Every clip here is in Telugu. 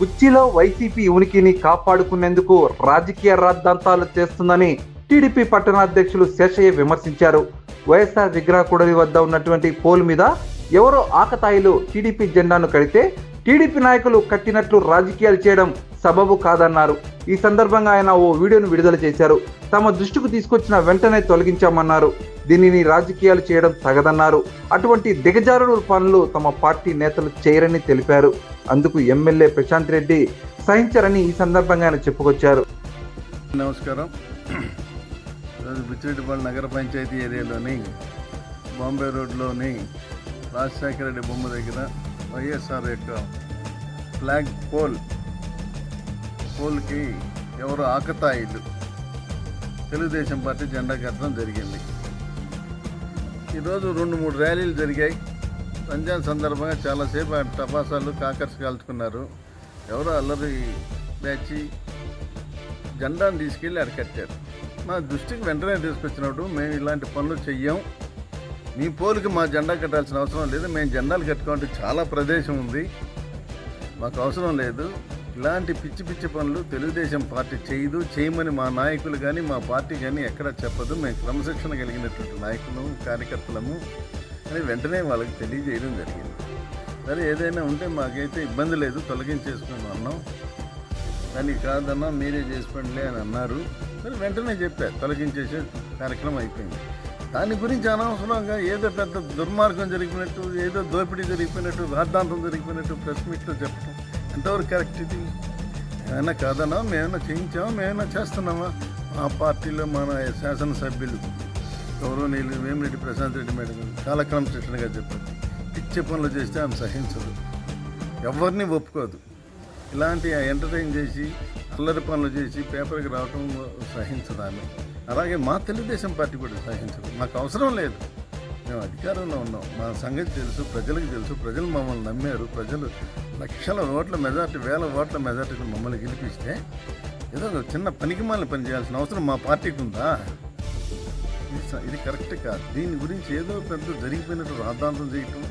కుర్చీలో వైసీపీ ఉనికిని కాపాడుకునేందుకు రాజకీయ రాద్ధాంతాలు చేస్తుందని టీడీపీ పట్టణాధ్యక్షులు శేషయ్య విమర్శించారు. వైఎస్ఆర్ విగ్రహకూడలి వద్ద ఉన్నటువంటి పోల్ మీద ఎవరో ఆకతాయిలు టీడీపీ జెండాను కడితే టీడీపీ నాయకులు కట్టినట్లు రాజకీయాలు చేయడం సబబు కాదన్నారు. ఈ సందర్భంగా ఆయన ఓ వీడియోను విడుదల చేశారు. తమ దృష్టికి తీసుకొచ్చిన వెంటనే తొలగించామన్నారు. దీనిని రాజకీయాలు చేయడం తగదన్నారు. అటువంటి దిగజారుడు పనులు తమ పార్టీ నేతలు చేయరని తెలిపారు. అందుకు ఎమ్మెల్యే ప్రశాంత్ రెడ్డి సహించరని ఈ సందర్భంగా ఆయన చెప్పుకొచ్చారు. నమస్కారం. ఈరోజు నగర పంచాయతీ ఏరియాలోని బాంబే రోడ్లోని రాజశేఖర రెడ్డి బొమ్మ దగ్గర వైఎస్ఆర్ యొక్క ఫ్లాగ్ పోల్ పోల్కి ఎవరు ఆకతాయిలు. తెలుగుదేశం పార్టీ జెండా కట్టడం జరిగింది. ఈరోజు రెండు మూడు ర్యాలీలు జరిగాయి. రంజాన్ సందర్భంగా చాలాసేపు ఆ టపాసాలు కాకర్స్ కాల్చుకున్నారు. ఎవరో అల్లరి బ్యాచి జెండాను తీసుకెళ్ళి అడకట్టారు మా దృష్టికి వెంటనే తీసుకొచ్చినప్పుడు మేము ఇలాంటి పనులు చెయ్యం. మీ పోలికి మా జెండా కట్టాల్సిన అవసరం లేదు. మేము జెండాలు కట్టుకోవాలంటే చాలా ప్రదేశం ఉంది. మాకు అవసరం లేదు. ఇలాంటి పిచ్చి పిచ్చి పనులు తెలుగుదేశం పార్టీ చేయదు చేయమని మా నాయకులు కానీ మా పార్టీ కానీ ఎక్కడ చెప్పదు. మేము క్రమశిక్షణ కలిగినటువంటి నాయకులు కార్యకర్తలము అని వెంటనే వాళ్ళకి తెలియజేయడం జరిగింది. సరే ఏదైనా ఉంటే మాకైతే ఇబ్బంది లేదు తొలగించేసుకుని అన్నాం దానికి కాదన్నా మీరే చేసుకోండిలే అని అన్నారు. మరి వెంటనే చెప్పారు తొలగించేసే కార్యక్రమం అయిపోయింది. దాని గురించి అనవసరంగా ఏదో పెద్ద దుర్మార్గం జరిగినట్టు ఏదో దోపిడీ జరిగిపోయినట్టు రాద్ధాంతం జరిగిపోయినట్టు ప్రెస్ మీట్లో చెప్పడం ఎంతవరకు కరెక్ట్ ఇది. ఏమైనా కాదనా మేమైనా చేయించామా? మేమైనా చేస్తున్నామా? మా పార్టీలో మన శాసనసభ్యులు గౌరవనీయులు వేమిరెడ్డి ప్రశాంత్ రెడ్డి మేడం గారు చాలా చెప్పారు. పిచ్చే పనులు చేస్తే ఆమె సహించదు. ఎవరిని ఒప్పుకోదు. ఇలాంటి ఎంటర్టైన్ చేసి అల్లరి పనులు చేసి పేపర్కి రావటం సహించదు ఆమె. అలాగే మా తెలుగుదేశం పార్టీ కూడా సహించదు. మాకు అవసరం లేదు. మేము అధికారంలో ఉన్నాం. మా సంగతి తెలుసు ప్రజలకు తెలుసు. ప్రజలు మమ్మల్ని నమ్మారు. ప్రజలు లక్షల ఓట్ల మెజార్టీ వేల ఓట్ల మెజార్టీని మమ్మల్ని గెలిపిస్తే ఏదో ఒక చిన్న పనికి పని చేయాల్సిన అవసరం మా పార్టీకి ఉందా? ఇది ఇది కరెక్ట్ కాదు. దీని గురించి ఏదో పెద్ద జరిగిపోయినట్టు రాద్ధాంతం చేయటం.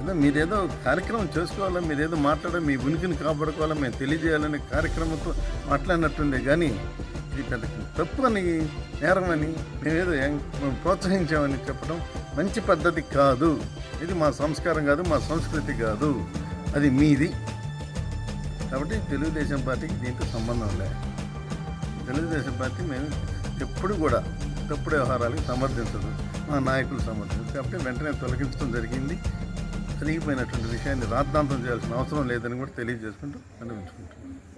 ఏదో మీరేదో కార్యక్రమం చేసుకోవాలా మీరేదో మాట్లాడాలి మీ ఉనికిని కాపాడుకోవాలా మేము తెలియజేయాలనే కార్యక్రమంతో మాట్లాడినట్టుండే. కానీ ఇది పెద్ద అని నేరమని మేమేదో ప్రోత్సహించామని చెప్పడం మంచి పద్ధతి కాదు. ఇది మా సంస్కారం కాదు మా సంస్కృతి కాదు. అది మీది. కాబట్టి తెలుగుదేశం పార్టీకి దీంతో సంబంధం లేదు తెలుగుదేశం పార్టీ మేము ఎప్పుడు కూడా తప్పుడు వ్యవహారాలకు సమర్థించదు. మా నాయకులు సమర్థించదు కాబట్టి వెంటనే తొలగించడం జరిగింది. జరిగిపోయినటువంటి విషయాన్ని రాద్ధాంతం చేయాల్సిన అవసరం లేదని కూడా తెలియజేసుకుంటూ అనిపించుకుంటున్నాను